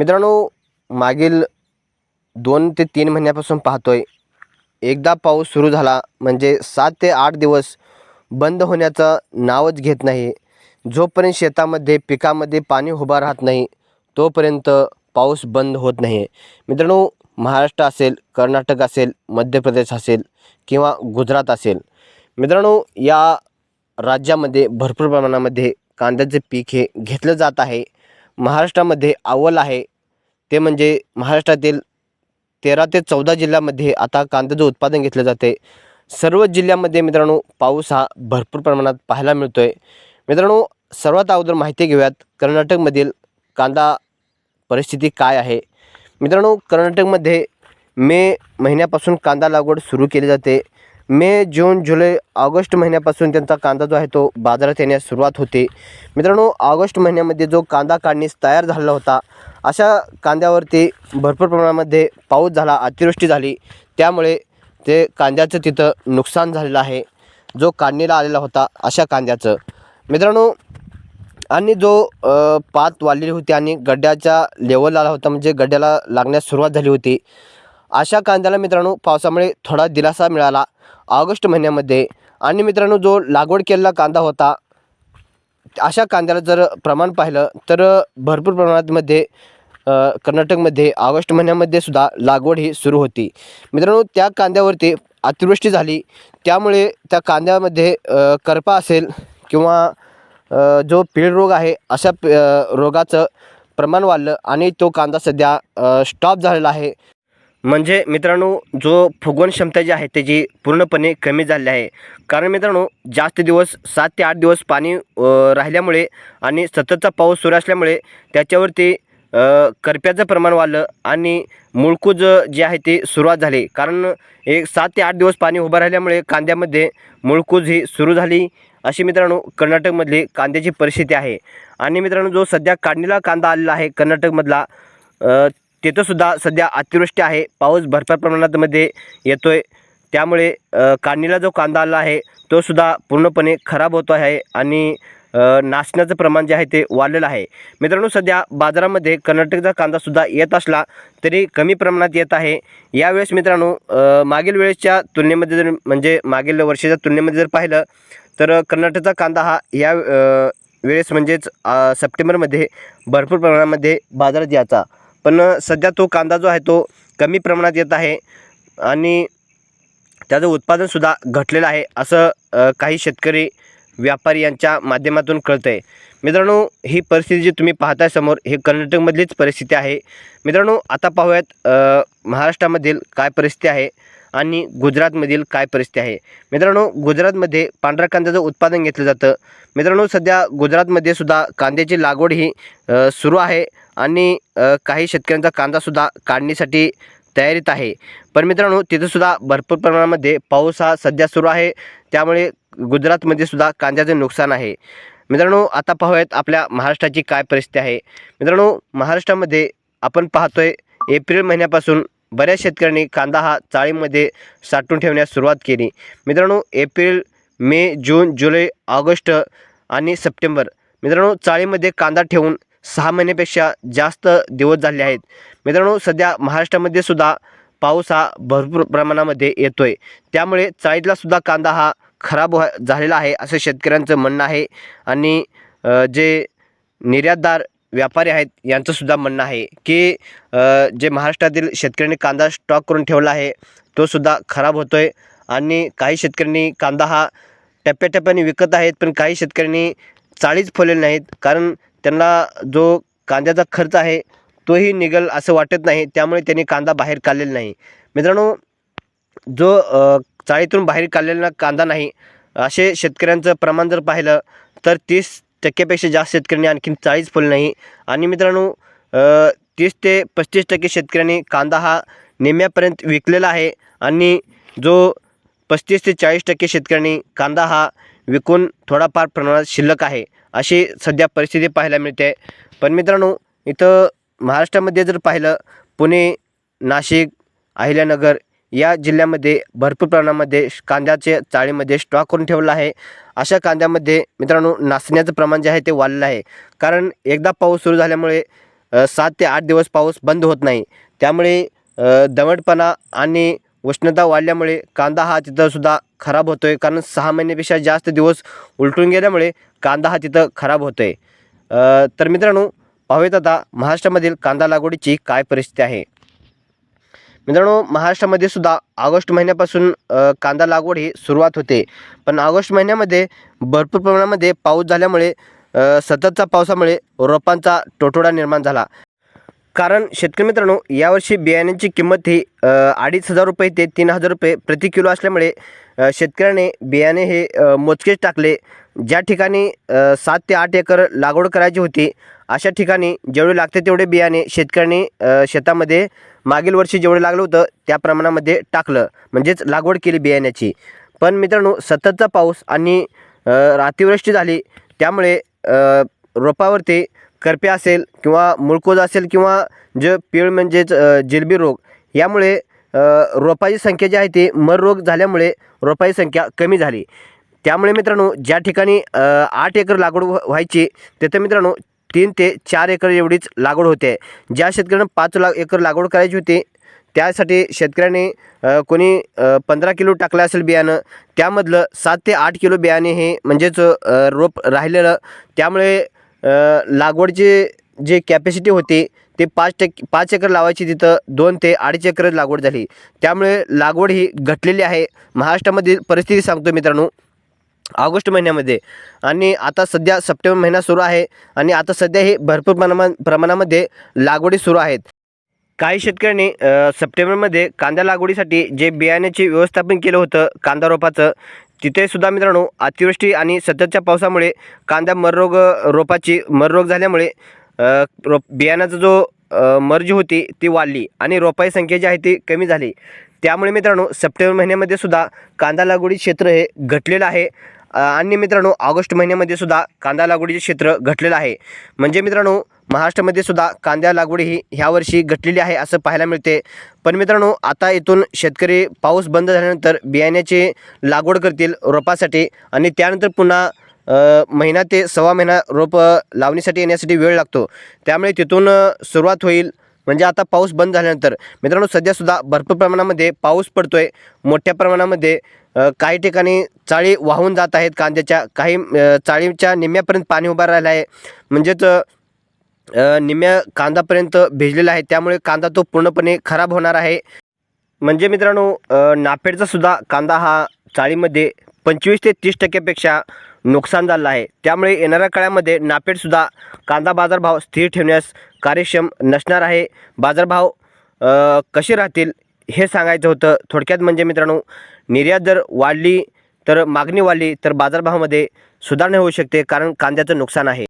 मित्रांनो मागील दोन ते तीन महिन्यापासून पाहतोय एकदा पाऊस सुरू झाला म्हणजे सात ते आठ दिवस बंद होण्याचं नावच घेत नाही. जोपर्यंत शेतामध्ये पिकामध्ये पाणी उभा राहत नाही तोपर्यंत पाऊस बंद होत नाही. मित्रांनो महाराष्ट्र असेल कर्नाटक असेल मध्य प्रदेश असेल किंवा गुजरात असेल मित्रांनो या राज्यामध्ये भरपूर प्रमाणामध्ये कांद्याचे पीक हे घेतलं जात आहे. महाराष्ट्रामध्ये अव्वल आहे. ते म्हणजे महाराष्ट्रातील तेरा ते चौदा जिल्ह्यामध्ये आता कांद्याचं उत्पादन घेतलं जाते. सर्व जिल्ह्यामध्ये मित्रांनो पाऊस हा भरपूर प्रमाणात पाहायला मिळतो आहे मित्रांनो सर्वात अगोदर माहिती घेऊयात कर्नाटकमधील कांदा परिस्थिती काय आहे. मित्रांनो कर्नाटकमध्ये मे महिन्यापासून कांदा लागवड सुरू केली जाते. मे जून जुलै ऑगस्ट महिन्यापासून त्यांचा कांदा जो आहे तो बाजारात येण्यास सुरुवात होते. मित्रांनो ऑगस्ट महिन्यामध्ये जो कांदा काढणीस तयार झालेला होता अशा कांद्यावरती भरपूर प्रमाणामध्ये पाऊस झाला अतिवृष्टी झाली. त्यामुळे ते कांद्याचं तिथं नुकसान झालेलं आहे. जो काढणीला आलेला होता अशा कांद्याचं. मित्रांनो आणि जो पात वाढलेली होती आणि गड्ड्याच्या लेवल आला होता म्हणजे गड्ड्याला लागण्यास सुरुवात झाली होती अशा कांद्याला मित्रांनो पावसामुळे थोडा दिलासा मिळाला. ऑगस्ट महिन्यामध्ये. आणि मित्रांनो जो लागवड केलेला कांदा होता अशा कांद्याला जर प्रमाण पाहिलं तर भरपूर प्रमाणामध्ये कर्नाटकमध्ये ऑगस्ट महिन्यामध्ये सुद्धा लागवड ही सुरू होती. मित्रांनो त्या कांद्यावरती अतिवृष्टी झाली. त्यामुळे त्या कांद्यामध्ये करपा असेल किंवा जो पीळ रोग आहे अशा रोगाचं प्रमाण वाढलं आणि तो कांदा सध्या स्टॉप झालेला आहे. म्हणजे मित्रांनो जो फुगवण क्षमता जी आहे त्याची पूर्णपणे कमी झाली आहे. कारण मित्रांनो जास्त दिवस सात ते आठ दिवस पाणी राहिल्यामुळे आणि सततचा पाऊस सुरू असल्यामुळे त्याच्यावरती करप्याचं प्रमाण वाढलं आणि मुळकूज जे आहे ते सुरुवात झाली. कारण एक सात ते आठ दिवस पाणी उभं राहिल्यामुळे कांद्यामध्ये मुळकूज ही सुरू झाली. अशी मित्रांनो कर्नाटकमधली कांद्याची परिस्थिती आहे. आणि मित्रांनो जो सध्या काढणीला कांदा आलेला आहे कर्नाटकमधला तिथंसुद्धा सध्या अतिवृष्टी आहे. पाऊस भरपूर प्रमाणातमध्ये येतो आहे त्यामुळे काढणीला जो कांदा आला आहे तो सुद्धा पूर्णपणे खराब होतो आहे आणि नाचण्याचं प्रमाण जे आहे ते वाढलेलं आहे. मित्रांनो सध्या बाजारामध्ये कर्नाटकचा कांदासुद्धा येत असला तरी कमी प्रमाणात येत आहे. यावेळेस मित्रांनो मागील वेळेसच्या तुलनेमध्ये जर म्हणजे मागील वर्षाच्या तुलनेमध्ये जर पाहिलं तर कर्नाटकचा कांदा हा या वेळेस म्हणजेच सप्टेंबरमध्ये भरपूर प्रमाणामध्ये बाजारात यायचा. पण सध्या तो कांदा जो आहे तो कमी प्रमाणात येत आहे आणि त्याचं उत्पादनसुद्धा घटलेलं आहे असं काही शेतकरी व्यापारी यांच्या माध्यमातून कळतं आहे मित्रांनो ही परिस्थिती जी तुम्ही पाहताय समोर ही कर्नाटकमधलीच परिस्थिती आहे. मित्रांनो आता पाहूयात महाराष्ट्रामधील काय परिस्थिती आहे आणि गुजरातमधील काय परिस्थिती आहे. मित्रांनो गुजरातमध्ये पांढऱ्या कांद्याचं उत्पादन घेतलं जातं. मित्रांनो सध्या गुजरातमध्ये सुद्धा कांद्याची लागवड ही सुरू आहे. आणि काही शेतकऱ्यांचा कांदासुद्धा काढणीसाठी तयारीत आहे. पण मित्रांनो तिथंसुद्धा भरपूर प्रमाणामध्ये पाऊस हा सध्या सुरू आहे. त्यामुळे गुजरातमध्ये सुद्धा कांद्याचे नुकसान आहे. मित्रांनो आता पाहूयात आपल्या महाराष्ट्राची काय परिस्थिती आहे. मित्रांनो महाराष्ट्रामध्ये आपण पाहतोय एप्रिल महिन्यापासून बऱ्याच शेतकऱ्यांनी कांदा हा चाळीमध्ये साठवून ठेवण्यास सुरुवात केली. मित्रांनो एप्रिल मे जून जुलै ऑगस्ट आणि सप्टेंबर. मित्रांनो चाळीमध्ये कांदा ठेवून सहा महिन्यापेक्षा जास्त दिवस झाले आहेत. मित्रांनो सध्या महाराष्ट्रामध्ये सुद्धा पाऊस हा भरपूर प्रमाणामध्ये येतो आहे त्यामुळे चाळीतला सुद्धा कांदा हा खराब व्हा झालेला आहे असं शेतकऱ्यांचं म्हणणं आहे. आणि जे निर्यातदार व्यापारी आहेत यांचंसुद्धा म्हणणं आहे की जे महाराष्ट्रातील शेतकऱ्यांनी कांदा स्टॉक करून ठेवला आहे तो सुद्धा खराब होतो आहे आणि काही शेतकऱ्यांनी कांदा हा टप्प्याटप्प्याने विकत आहेत पण काही शेतकऱ्यांनी चाळीच फुलेले नाहीत. कारण त्यांना जो कांद्याचा खर्च आहे तोही निघेल असं वाटत नाही. त्यामुळे त्यांनी कांदा बाहेर काढलेला नाही. मित्रांनो जो चाळीतून बाहेर काढलेला कांदा नाही असे शेतकऱ्यांचं प्रमाण जर पाहिलं तर तीस टक्क्यापेक्षा जास्त शेतकऱ्यांनी आणखीन चाळीस फुल नाही. आणि मित्रांनो तीस ते पस्तीस टक्के शेतकऱ्यांनी कांदा हा निम्म्यापर्यंत विकलेला आहे. आणि जो पस्तीस ते चाळीस टक्के शेतकऱ्यांनी कांदा हा विकून थोडाफार प्रमाणात शिल्लक आहे. अशी सध्या परिस्थिती पाहायला मिळते. पण मित्रांनो इथं महाराष्ट्रामध्ये जर पाहिलं पुणे नाशिक अहिल्यानगर या जिल्ह्यामध्ये भरपूर प्रमाणामध्ये कांद्याचे चाळीमध्ये स्टॉक करून ठेवला आहे. अशा कांद्यामध्ये मित्रांनो नाचण्याचं प्रमाण जे आहे ते वाढलं आहे. कारण एकदा पाऊस सुरू झाल्यामुळे सात ते आठ दिवस पाऊस बंद होत नाही. त्यामुळे दमटपणा आणि उष्णता वाढल्यामुळे कांदा हा तिथंसुद्धा खराब होतो आहे कारण सहा महिन्यापेक्षा जास्त दिवस उलटून गेल्यामुळे कांदा हा तिथं खराब होतो आहे तर मित्रांनो पाहूयात आता महाराष्ट्रामधील कांदा लागवडीची काय परिस्थिती आहे. मित्रांनो महाराष्ट्रामध्ये सुद्धा ऑगस्ट महिन्यापासून कांदा लागवड ही सुरुवात होते. पण ऑगस्ट महिन्यामध्ये भरपूर प्रमाणामध्ये पाऊस झाल्यामुळे सततचा पावसामुळे रोपांचा टोटोडा निर्माण झाला. कारण शेतकरी मित्रांनो यावर्षी बियाण्यांची किंमत ही अडीच हजार रुपये ते तीन हजार रुपये प्रति किलो असल्यामुळे शेतकऱ्याने बियाणे हे मोजकेच टाकले. ज्या ठिकाणी सात ते आठ एकर लागवड करायची होती अशा ठिकाणी जेवढे लागते तेवढे बियाणे शेतकऱ्यांनी शेतामध्ये मागील वर्षी जेवढे लागलं होतं त्या प्रमाणामध्ये टाकलं. म्हणजेच लागवड केली बियाण्याची. पण मित्रांनो सततचा पाऊस आणि अतिवृष्टी झाली त्यामुळे रोपावरती करपे असेल किंवा मुळकोज असेल किंवा जे पीळ म्हणजेच जिलबी रोग यामुळे रोपाची संख्या जी आहे ती मर रोग झाल्यामुळे रोपाची संख्या कमी झाली. त्यामुळे मित्रांनो ज्या ठिकाणी आठ एकर लागवड व्ह- व्हायची तिथं मित्रांनो तीन ते चार एकर एवढीच लागवड होते. ज्या शेतकऱ्यांना पाच लाख एकर लागवड करायची होती त्यासाठी शेतकऱ्याने कोणी पंधरा किलो टाकलं असेल बियाणं त्यामधलं सात ते आठ किलो बियाणे हे म्हणजेच रोप राहिलेलं त्यामुळे लागवडचे जी कॅपॅसिटी होती ते पाच टक्के पाच एकर लावायची तिथं दोन ते अडीच एकर लागवड झाली. त्यामुळे लागवड ही घटलेली आहे. महाराष्ट्रामधील परिस्थिती सांगतो मित्रांनो. ऑगस्ट महिन्यामध्ये. आणि आता सध्या सप्टेंबर महिना सुरू आहे. आणि आता सध्या हे भरपूर प्रमा प्रमाणामध्ये लागवडी सुरू आहेत. काही शेतकऱ्यांनी सप्टेंबरमध्ये कांदा लागवडीसाठी जे बियाण्याचे व्यवस्थापन केलं होतं कांदा रोपाचं तिथे सुद्धा मित्रांनो अतिवृष्टी आणि सततच्या पावसामुळे कांदा मररोग रोपाची मररोग झाल्यामुळे रोप बियाण्याचा जो मर्जी होती ती वाढली आणि रोपाई संख्या जी आहे ती कमी झाली. त्यामुळे मित्रांनो सप्टेंबर महिन्यामध्ये सुद्धा कांदा लागवडी क्षेत्र हे घटलेलं आहे. आणि मित्रांनो ऑगस्ट महिन्यामध्ये सुद्धा कांदा लागवडीचे क्षेत्र घटलेलं आहे. म्हणजे मित्रांनो महाराष्ट्रामध्ये सुद्धा कांदा लागवड ही ह्या वर्षी घटलेली आहे असं पाहायला मिळते. पण मित्रांनो आता इथून शेतकरी पाऊस बंद झाल्यानंतर बियाण्याची लागवड करतील रोपासाठी आणि त्यानंतर पुन्हा महिना ते सव्वा महिना रोप लावणीसाठी येण्यासाठी वेळ लागतो. त्यामुळे तिथून सुरुवात होईल. म्हणजे आता पाऊस बंद झाल्यानंतर. मित्रांनो सध्यासुद्धा भरपूर प्रमाणामध्ये पाऊस पडतो आहे मोठ्या प्रमाणामध्ये काही ठिकाणी चाळी वाहून जात आहेत कांद्याच्या. काही चाळीच्या निम्म्यापर्यंत पाणी उभं राहिलं आहे. म्हणजेच निम्या कांदापर्यंत भिजलेला आहे. त्यामुळे कांदा तो पूर्णपणे खराब होणार आहे. म्हणजे मित्रांनो नाफेडचा सुद्धा कांदा हा चाळीमध्ये पंचवीस ते तीस टक्क्यापेक्षा नुकसान झालं आहे. त्यामुळे येणाऱ्या काळामध्ये नाफेडसुद्धा कांदा बाजारभाव स्थिर ठेवण्यास कार्यक्षम नसणार आहे. बाजारभाव कसे राहतील हे सांगायचं होतं. थोडक्यात म्हणजे मित्रांनो निर्यात जर वाढली तर मागणी वाढली तर बाजारभावामध्ये सुधारणा होऊ शकते कारण कांद्याचं नुकसान आहे.